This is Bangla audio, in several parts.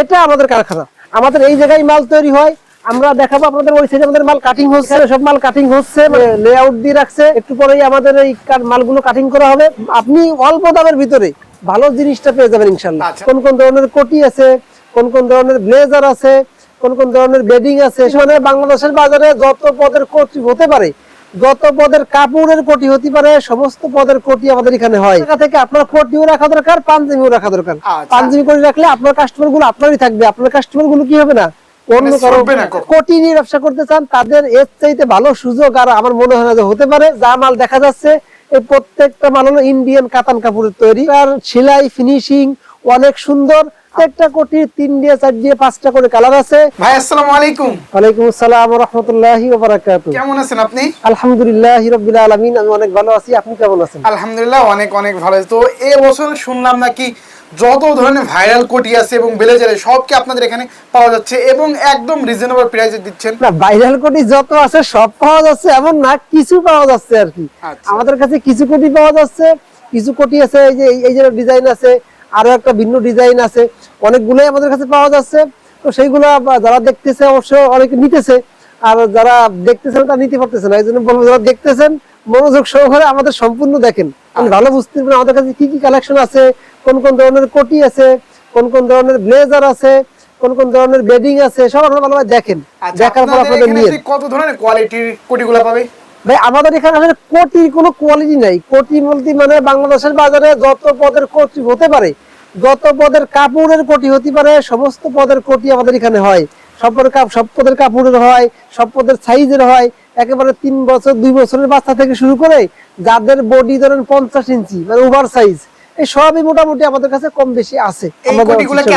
এটা আমাদের কারখানা। আমাদের এই জায়গায় মাল তৈরি হয়। আমরা দেখাবো আপনাদের ওই সাইডে আমাদের মাল কাটিং হচ্ছে। সব মাল কাটিং হচ্ছে লেআউট দিয়ে রাখছে। একটু পরেই আমাদের এই মালগুলো কাটিং করা হবে। আপনি অল্প দামের ভিতরে ভালো জিনিসটা পেয়ে যাবেন ইনশাল্লাহ। আচ্ছা। কোন কোন ধরনের কোটি আছে কোন কোন ধরনের ব্লেজার আছে কোন কোন ধরনের বেডিং আছে। মানে বাংলাদেশের বাজারে যত পদের কোটি হতে পারে যত পদের কাপড়ের কোটি হতে পারে সমস্ত পদের কোটি আমাদের এখানে হয়। এখান থেকে আপনার কোটিও রাখা দরকার পাঞ্জাবিও রাখা দরকার। আচ্ছা। পাঞ্জাবি করে রাখলে আপনার কাস্টমারগুলো আপনারই থাকবে আপনার কাস্টমারগুলো কি হবে না? অন্য মানে কারও ছুটবে না কখনো। কোটি নিয়ে ব্যবসা করতে চান তাদের এর চাইতে ভালো সুযোগ আর আমার মনে হয় না যে হতে পারে। যা মাল দেখা যাচ্ছে এই প্রত্যেকটা মাল হলো ইন্ডিয়ান কাতান কাপড়ের তৈরি। আর সেলাই ফিনিশিং অনেক সুন্দর। প্রত্যেকটা কোটির তিন দিয়ে চার দিয়ে পাঁচটা করে কালার আছে। ভাই আসসালামু আলাইকুম। ওয়ালাইকুম আসসালাম রহমতুল্লাহি ওবারাকাতু কেমন আছেন আপনি? আলহামদুলিল্লাহ রবিল আলমিন আমি অনেক ভালো আছি। আপনি কেমন আছেন? আলহামদুলিল্লাহ অনেক অনেক ভালো তো এই বছর শুনলাম নাকি যত ধরনের ভাইরাল কোটি আছে এবং ব্লেজারে সব কি আপনাদের এখানে পাওয়া যাচ্ছে এবং একদম রিজনেবল প্রাইসে দিচ্ছেন। না ভাইরাল কোটি যত আছে সব পাওয়া যাচ্ছে এমন না কিছু পাওয়া যাচ্ছে আর কি। আচ্ছা। আমাদের কাছে কিছু কোটি পাওয়া যাচ্ছে কিছু কোটি আছে এই যে এই যে ডিজাইন আছে আরও একটা ভিন্ন ডিজাইন আছে। অনেকগুলোই আমাদের কাছে পাওয়া যাচ্ছে। তো সেইগুলো যারা দেখতেছে অবশ্য অনেকে নিতেছে। আর যারা দেখতেছেন তারা নিতে পারতেছে না। এই জন্য বলব যারা দেখতেছেন মনোযোগ সহকারে আমাদের সম্পূর্ণ দেখেন। ভালো বুঝতে পারবেন আমাদের কাছে কি কি কালেকশন আছে কোন কোন ধরনের কোটি আছে কোন কোন ধরনের ব্লেজার আছে কোন কোন ধরনের বেডিং আছে সব আপনারা ভালোভাবে দেখেন। আচ্ছা দেখার পর আপনাদের নিয়ে। কত ধরনের কোয়ালিটির কোটিগুলো পাবে? ভাই আমাদের এখানে আসলে কোটির কোনো কোয়ালিটি নাই। কোটি বলতে মানে বাংলাদেশের বাজারে যত পদের কোটি হতে পারে যত পদের কাপড়ের কোটি হতে পারে সমস্ত পদের কোটি আমাদের এখানে হয়। সব কাপ সব পদের কাপড়ের হয় সব পদের সাইজের হয়। একেবারে তিন বছর দুই বছরের বাচ্চা থেকে শুরু করে যাদের বডি ধরেন পঞ্চাশ ইঞ্চি মানে ওভার সাইজ এই সবই মোটামুটি আমাদের কাছে কম বেশি আছে।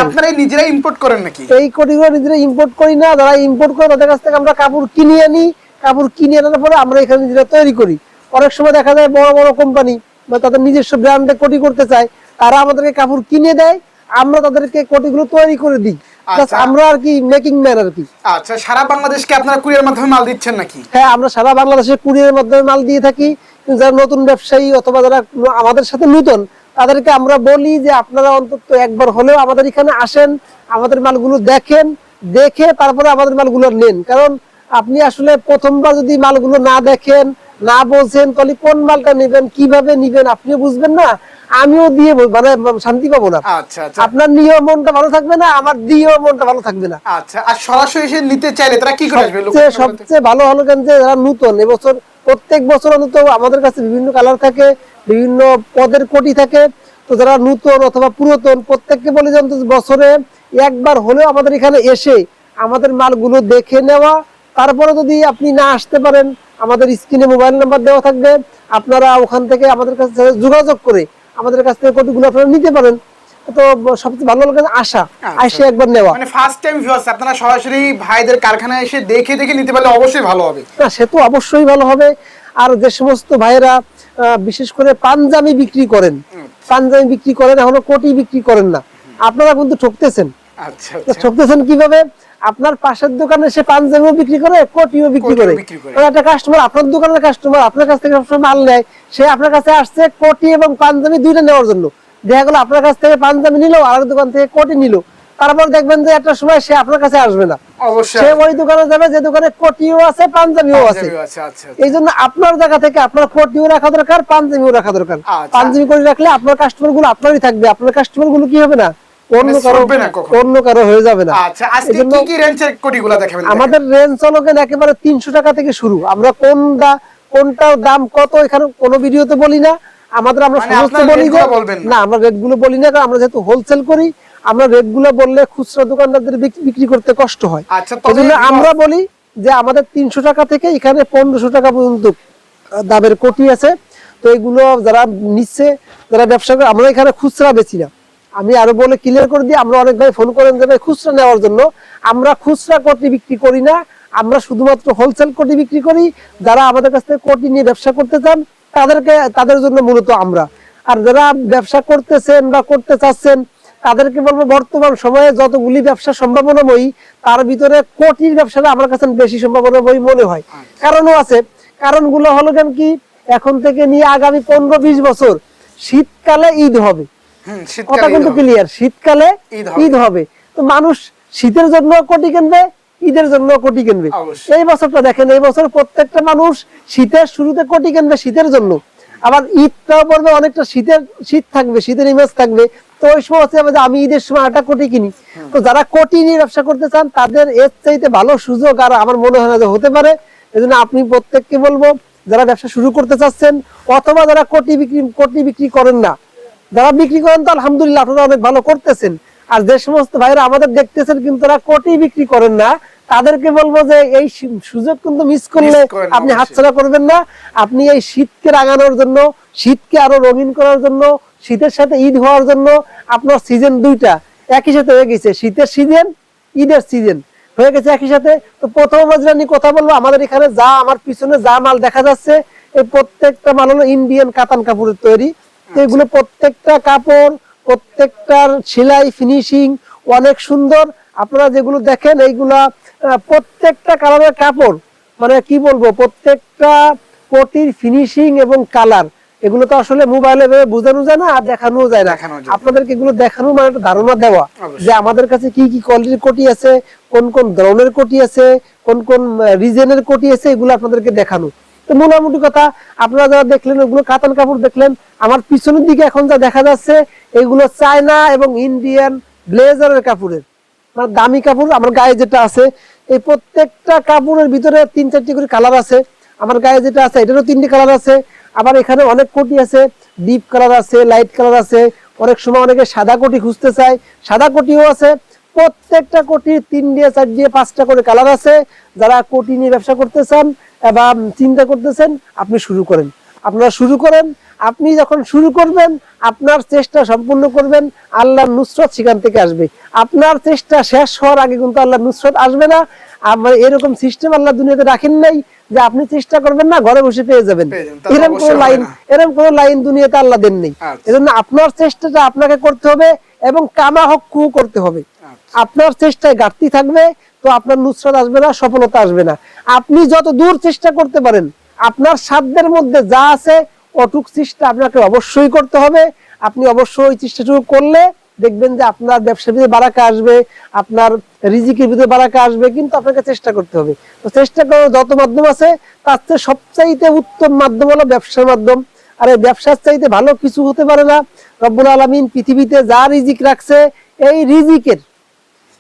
আপনারাই নিজেরাই ইম্পোর্ট করেন নাকি? এই কোটিগুলো নিজেরা ইম্পোর্ট করি না যারা ইম্পোর্ট করে তাদের কাছ থেকে আমরা কাপড় কিনে আনি কাপড় কিনে আনার পরে আমরা এখানে নিজেরা তৈরি করি অনেক সময় দেখা যায় বড় বড় কোম্পানি বা তাদের নিজস্ব ব্র্যান্ডে কোটি করতে চায় তারা আমাদেরকে কাপড় কিনে দেয় আমরা তাদেরকে কোটিগুলো তৈরি করে দিই। আচ্ছা। আমরা আর কি মেকিং ম্যান আর কি। আচ্ছা সারা বাংলাদেশকে আপনারা কুরিয়ার মাধ্যমে মাল দিচ্ছেন নাকি? হ্যাঁ আমরা সারা বাংলাদেশে মাধ্যমে মাল দিয়ে থাকি। যারা নতুন ব্যবসায়ী অথবা যারা আমাদের সাথে নতুন তাদেরকে আমরা বলি যে আপনারা অন্তত একবার হলেও আমাদের এখানে আসেন আমাদের মালগুলো দেখেন দেখে তারপরে আমাদের মালগুলো নেন। কারণ আপনি আসলে প্রথমবার যদি মালগুলো না দেখেন না বোঝেন তাহলে কোন মালটা নেবেন কীভাবে নিবেন আপনিও বুঝবেন না আমিও দিয়ে মানে শান্তি পাবো না। আচ্ছা আচ্ছা। আপনার নিয়েও মনটা ভালো থাকবে না আমার দিয়েও মনটা ভালো থাকবে না। আচ্ছা আর সরাসরি এসে নিতে চাইলে তারা কি করে আসবে সবচেয়ে সবচেয়ে ভালো হলো কেন যে যারা নতুন এবছর প্রত্যেক বছর অন্তত আমাদের কাছে বিভিন্ন কালার থাকে বিভিন্ন পদের কোটি থাকে। তো যারা নতুন অথবা পুরাতন প্রত্যেককে বলে যে বছরে একবার হলেও আমাদের এখানে এসে আমাদের মালগুলো দেখে নেওয়া তারপরে যদি আপনি না আসতে পারেন আমাদের স্ক্রিনে মোবাইল নাম্বার দেওয়া থাকবে। আপনারা ওখান থেকে আমাদের কাছে যোগাযোগ করে আমাদের কাছ থেকে কোটিগুলো আপনারা নিতে পারেন। তো সবচেয়ে ভালো লাগে আশা। আসে একবার নেওয়া। মানে ফার্স্ট টাইম ভিউয়ার্স আপনারা সরাসরি ভাইদের কারখানায় এসে দেখে দেখে নিতে পারলে অবশ্যই ভালো হবে। না সে তো অবশ্যই ভালো হবে। আর যে সমস্ত ভাইরা বিশেষ করে পাঞ্জাবি বিক্রি করেন পাঞ্জাবি বিক্রি করেন এখনও কোটি বিক্রি করেন না। আপনারা কিন্তু ঠকতেছেন। আচ্ছা আচ্ছা। ঠকতেছেন কীভাবে? আপনার পাশের দোকানে সে পাঞ্জাবিও বিক্রি করে কোটিও বিক্রি করে। একটা কাস্টমার আপনার দোকানের কাস্টমার আপনার কাছ থেকে সবসময় মাল নেয়। সে আপনার কাছে আসছে কোটি এবং পাঞ্জাবি দুইটা নেওয়ার জন্য। দেখা গেলো আপনার কাছ থেকে পাঞ্জাবি নিল আর দোকান থেকে কোটি নিল। তারপর দেখবেন যে একটা সময় সে আপনার কাছে আসবে না। সে ওই দোকানে যাবে যে দোকানে কোটিও আছে পাঞ্জাবিও আছে। আচ্ছা আচ্ছা। এই জন্য আপনার জায়গা থেকে আপনার কোটিও রাখা দরকার পাঞ্জাবিও রাখা দরকার। আচ্ছা। পাঞ্জাবি করে রাখলে আপনার কাস্টমারগুলো আপনারই থাকবে। আপনার কাস্টমারগুলো কি হবে না? অন্য মানে কারও ছুটবে না কখনো। অন্য কারও হয়ে যাবে না। আচ্ছা আজকে কি কি রেঞ্জের কোটিগুলো দেখাবেন আমাদের রেঞ্জ হলো একেবারে তিনশো টাকা থেকে শুরু। আমরা কোন দা- কোনটার দাম কত এখানে কোনো ভিডিওতে বলি না। আমাদের আমরা মানে সমস্ত বলি গুলো বলবেন না। না আমরা রেটগুলো বলি না কারণ আমরা যেহেতু হোলসেল করি আমরা রেট বললে খুচরা দোকানদারদের বিক- বিক্রি করতে কষ্ট হয়। আচ্ছা, আমরা বলি যে আমাদের তিনশো টাকা থেকে এখানে পনেরোশো টাকা পর্যন্ত দামের কোটি আছে। তো এগুলো যারা নিচ্ছে যারা ব্যবসা করে আমরা এখানে খুচরা বেচি না। আমি আরও বলে ক্লিয়ার করে দিই, আমরা অনেক ভাই ফোন করেন যে, ভাই, খুচরা নেওয়ার জন্য আমরা খুচরা কোটি বিক্রি করি না, আমরা শুধুমাত্র হোলসেল কোটি বিক্রি করি। যারা আমাদের কাছ থেকে কোটি নিয়ে ব্যবসা করতে চান, তাদেরকে, তাদের জন্য মূলত আমরা। আর যারা ব্যবসা করতেছেন বা করতে চাচ্ছেন, তাদেরকে বলব, বর্তমান সময়ে যতগুলি ব্যবসা সম্ভাবনাময়ী, তার ভিতরে কোটির ব্যবসাটা আমার কাছে বেশি সম্ভাবনাময়ী মনে হয়। কারণও আছে। কারণগুলো হলো কেন কি? এখন থেকে নিয়ে আগামী পনেরো, বিশ বছর শীতকালে ঈদ হবে। কথা শীতকালে কিন্তু ক্লিয়ার শীতকালে ঈদ হবে। তো মানুষ শীতের জন্য কোটি কিনবে ঈদের জন্য কোটি কিনবে। এই বছরটা দেখেন এই বছর প্রত্যেকটা মানুষ শীতের শুরুতে কোটি কিনবে শীতের জন্য। আবার ঈদটাও পড়বে অনেকটা শীতের শীত থাকবে শীতের ইমেজ থাকবে। তো ওই সময় হচ্ছে যে আমি ঈদের সময় একটা কোটি কিনি। তো যারা কোটি নিয়ে ব্যবসা করতে চান তাদের এর চাইতে ভালো সুযোগ আর আমার মনে হয় না যে হতে পারে। এজন্য আপনি প্রত্যেককে বলব যারা ব্যবসা শুরু করতে চাচ্ছেন অথবা যারা কোটি বিক্রি কোটি বিক্রি করেন না যারা বিক্রি করেন তো আলহামদুলিল্লাহ আপনারা অনেক ভালো করতেছেন। আর যে সমস্ত ভাইরা আমাদের দেখতেছেন কিন্তু তারা কোটি বিক্রি করেন না তাদেরকে বলব যে এই সুযোগ কিন্তু মিস করলে আপনি। হাতছাড়া করবেন না। আপনি এই শীতকে রাঙানোর জন্য শীতকে আরও রঙিন করার জন্য শীতের সাথে ঈদ হওয়ার জন্য আপনার সিজন দুইটা একই সাথে হয়ে গেছে। শীতের সিজন ঈদের সিজন হয়ে গেছে একই সাথে। তো প্রথম নিয়ে কথা বলব আমাদের এখানে যা আমার পিছনে যা মাল দেখা যাচ্ছে এই প্রত্যেকটা মাল হলো ইন্ডিয়ান কাতান কাপড়ের তৈরি। এগুলো প্রত্যেকটা কাপড় প্রত্যেকটার সেলাই ফিনিশিং অনেক সুন্দর। আপনারা যেগুলো দেখেন এইগুলা প্রত্যেকটা কালারের কাপড়। মানে কি বলব প্রত্যেকটা কোটির ফিনিশিং এবং কালার। এগুলো তো আসলে মোবাইলে বোঝানো যায় না আর দেখানো যায় না। দেখানো যায় না। আপনাদেরকে এগুলো দেখানো মানে একটা ধারণা দেওয়া যে আমাদের কাছে কি কি কোয়ালিটির কোটি আছে কোন কোন ধরনের কোটি আছে কোন কোন রিজনের কোটি আছে এগুলো আপনাদেরকে দেখানো। তো মোটামুটি কথা, আপনারা যারা দেখলেন, ওগুলো কাতান কাপড় দেখলেন, আমার পিছনের দিকে এখন যা দেখা যাচ্ছে, এগুলো চায়না এবং ইন্ডিয়ান ব্লেজারের কাপড়ের। মানে দামি কাপড়, আমার গায়ে যেটা আছে, এই প্রত্যেকটা কাপড়ের ভিতরে তিন চারটি করে কালার আছে। আমার গায়ে যেটা আছে, এটারও তিনটি কালার আছে। আবার এখানে অনেক কোটি আছে, ডিপ কালার আছে, লাইট কালার আছে। অনেক সময় অনেকে সাদা কোটি খুঁজতে চায়। সাদা কোটিও আছে, প্রত্যেকটা কোটি তিন দিয়ে, চার দিয়ে, পাঁচটা করে কালার আছে। যারা কোটি নিয়ে ব্যবসা করতে চান বা চিন্তা করতেছেন আপনি শুরু করেন। আপনারা শুরু করেন আপনি যখন শুরু করবেন আপনার চেষ্টা সম্পূর্ণ করবেন আল্লাহর নুসরত সেখান থেকে আসবে। আপনার চেষ্টা শেষ হওয়ার আগে কিন্তু আল্লাহর নুসরত আসবে না। আমার এরকম সিস্টেম আল্লাহ দুনিয়াতে রাখেন নাই যে আপনি চেষ্টা করবেন না ঘরে বসে পেয়ে যাবেন। এরকম কোন লাইন এরকম কোন লাইন দুনিয়াতে আল্লাহ দেন নেই আচ্ছা। এজন্য আপনার চেষ্টাটা আপনাকে করতে হবে এবং কামা হক্কু করতে হবে। আপনার চেষ্টায় ঘাটতি থাকবে, তো আপনার নুসরত আসবে না, সফলতা আসবে না। আপনি যত দূর চেষ্টা করতে পারেন, আপনার সাধ্যের মধ্যে যা আছে, অটুক চেষ্টা আপনাকে অবশ্যই করতে হবে। আপনি অবশ্যই ওই চেষ্টাটুকু করলে দেখবেন যে আপনার ব্যবসার ভিতরে বারাকা আসবে, আপনার রিজিকের ভিতরে বারাকা আসবে, কিন্তু আপনাকে চেষ্টা করতে হবে। তো চেষ্টা করার যত মাধ্যম আছে, তার চেয়ে সবচাইতে উত্তম মাধ্যম হলো ব্যবসার মাধ্যম। আর এই ব্যবসার চাইতে ভালো কিছু হতে পারে না। রব্বুল আলমিন পৃথিবীতে যা রিজিক রাখছে, এই রিজিকের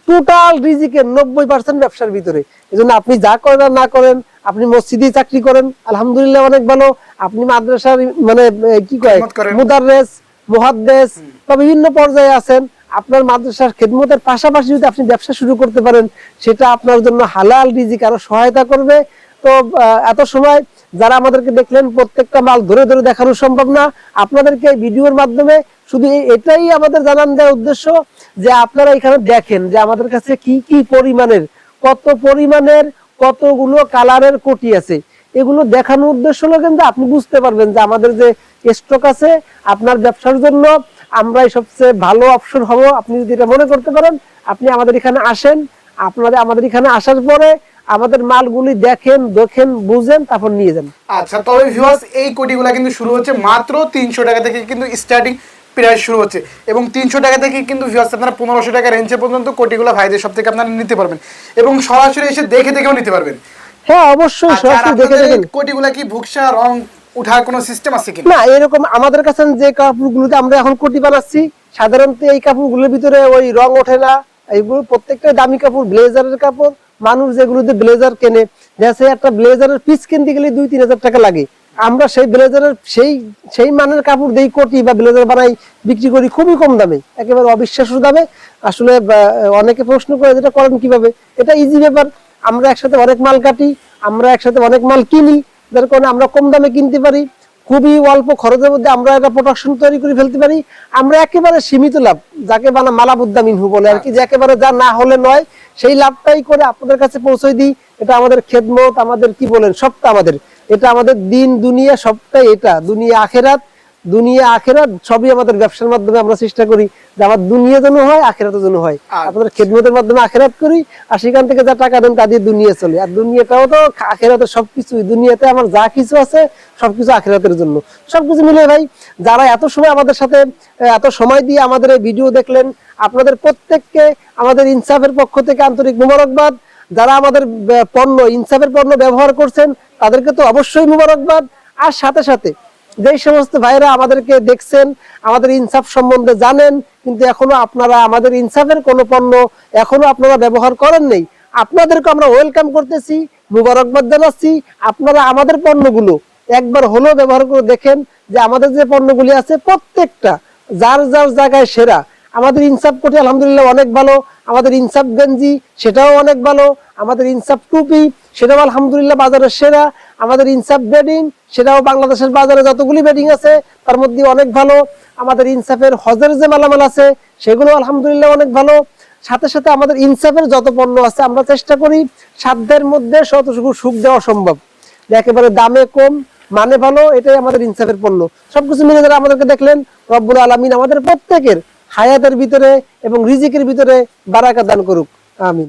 টোটাল রিজিকের নব্বই পার্সেন্ট ব্যবসার ভিতরে। এই জন্য আপনি যা করেন আর না করেন আপনি মসজিদে চাকরি করেন আলহামদুলিল্লাহ অনেক ভালো। আপনি মাদ্রাসার মানে কি কয়। মুদাররেস মুহাদ্দেস বা বিভিন্ন পর্যায়ে আছেন আপনার মাদ্রাসার খেদমতের পাশাপাশি যদি আপনি ব্যবসা শুরু করতে পারেন সেটা আপনার জন্য হালাল রিজিক আরও সহায়তা করবে। তো এত সময় যারা আমাদেরকে দেখলেন প্রত্যেকটা মাল ধরে ধরে দেখানো সম্ভব না। আপনাদেরকে এই ভিডিওর মাধ্যমে শুধু এটাই আমাদের জানান দেওয়ার উদ্দেশ্য যে আপনারা এখানে দেখেন যে আমাদের কাছে কি কি পরিমাণের, কত পরিমাণের, কতগুলো কালারের কোটি আছে। এগুলো দেখানোর উদ্দেশ্য হলো কিন্তু আপনি বুঝতে পারবেন যে আমাদের যে স্টক আছে, আপনার ব্যবসার জন্য আমরাই সবচেয়ে ভালো অপশন হব। আপনি যদি এটা মনে করতে পারেন, আপনি আমাদের এখানে আসেন আপনাদের আমাদের এখানে আসার পরে আমাদের মালগুলি দেখেন দেখেন বুঝেন তারপর নিয়ে যান। আচ্ছা তবে ভিউয়ার্স এই কোটিগুলো কিন্তু শুরু হচ্ছে মাত্র তিনশো টাকা থেকে কিন্তু স্টার্টিং প্রাইস শুরু হচ্ছে। এবং তিনশো টাকা থেকে কিন্তু ভিউয়ার্স আপনারা পনেরোশো টাকা রেঞ্জে পর্যন্ত কোটিগুলো ভাইদের সব থেকে আপনারা নিতে পারবেন। এবং সরাসরি এসে দেখে দেখেও নিতে পারবেন। হ্যাঁ অবশ্যই আচ্ছা, সরাসরি দেখে দেখেন। কোটিগুলা কি ভুকসা রং উঠার কোনো সিস্টেম আছে কি না এরকম আমাদের কাছে যে কাপড়গুলোতে আমরা এখন কোটি বানাচ্ছি সাধারণত এই কাপড়গুলোর ভিতরে ওই রং ওঠে না এইগুলো প্রত্যেকটা দামি কাপড়, ব্লেজারের কাপড়, মানুষ যেগুলোতে ব্লেজার কেনে, যে একটা ব্লেজারের পিস কিনতে গেলে দুই, তিন হাজার টাকা লাগে। আমরা সেই ব্লেজারের, সেই সেই মানের কাপড় দেই কোটি বা ব্লেজার বানাই, বিক্রি করি খুবই কম দামে, একেবারে অবিশ্বাস্য দামে। আসলে অনেকে প্রশ্ন করে যেটা করেন কীভাবে? এটা ইজি ব্যাপার। আমরা একসাথে অনেক মাল কাটি, আমরা একসাথে অনেক মাল কিনি, যার কারণে আমরা কম দামে কিনতে পারি। খুবই অল্প খরচের মধ্যে আমরা একটা প্রোডাকশন তৈরি করে ফেলতে পারি। আমরা একেবারে সীমিত লাভ, যাকে বানা মালাবুদ্দা মিনহু বলে আর কি, যে একেবারে যা না হলে নয়, সেই লাভটাই করে আপনাদের কাছে পৌঁছে দিই। এটা আমাদের খেদমত, আমাদের কি বলেন, সবটা আমাদের। এটা আমাদের দিন, দুনিয়া, সবটাই এটা। দুনিয়া, আখেরাত দুনিয়া আখেরাত সবই আমাদের ব্যবসার মাধ্যমে আমরা চেষ্টা করি যে আমার দুনিয়া যেন হয় আখেরাতের জন্য হয়। আপনাদের খেদমতের মাধ্যমে আখেরাত করি আর সেখান থেকে যা টাকা দেন তা দিয়ে দুনিয়া চলে। আর দুনিয়াটাও তো আখেরাতের সবকিছু দুনিয়াতে আমার যা কিছু আছে সবকিছু আখেরাতের জন্য। সবকিছু মিলে ভাই যারা এত সময় আমাদের সাথে এত সময় দিয়ে আমাদের এই ভিডিও দেখলেন আপনাদের প্রত্যেককে আমাদের ইনসাফের পক্ষ থেকে আন্তরিক মুবারকবাদ। যারা আমাদের পণ্য ইনসাফের পণ্য ব্যবহার করছেন তাদেরকে তো অবশ্যই মুবারকবাদ। আর সাথে সাথে যেই সমস্ত ভাইরা আমাদেরকে দেখছেন, আমাদের ইনসাফ সম্বন্ধে জানেন, কিন্তু এখনও আপনারা আমাদের ইনসাফের কোনো পণ্য এখনও আপনারা ব্যবহার করেন নেই। আপনাদেরকে আমরা ওয়েলকাম করতেছি মুবারকবাদ জানাচ্ছি, আপনারা আমাদের পণ্যগুলো একবার হলেও ব্যবহার করে দেখেন যে আমাদের যে পণ্যগুলি আছে প্রত্যেকটা, যার যার জায়গায় সেরা আমাদের ইনসাফ কোটি আলহামদুলিল্লাহ অনেক ভালো, আমাদের ইনসাফ গেঞ্জি সেটাও অনেক ভালো, আমাদের ইনসাফ টুপি সেটাও আলহামদুলিল্লাহ বাজারের সেরা, আমাদের ইনসাফ বেডিং সেটাও বাংলাদেশের বাজারে যতগুলি বেডিং আছে তার মধ্যে অনেক ভালো, আমাদের ইনসাফের হজের যে মালামাল আছে সেগুলো আলহামদুলিল্লাহ অনেক ভালো। সাথে সাথে আমাদের ইনসাফের যত পণ্য আছে আমরা চেষ্টা করি সাধ্যের মধ্যে শতটুকু সুখ দেওয়া সম্ভব। একেবারে দামে কম মানে ভালো, এটাই আমাদের ইনসাফের পণ্য। সবকিছু মিলে যারা আমাদেরকে দেখলেন, রব্বুল আলমিন আমাদের প্রত্যেকের হায়াতের ভিতরে এবং রিজিকের ভিতরে বারাকা দান করুক। আমিন।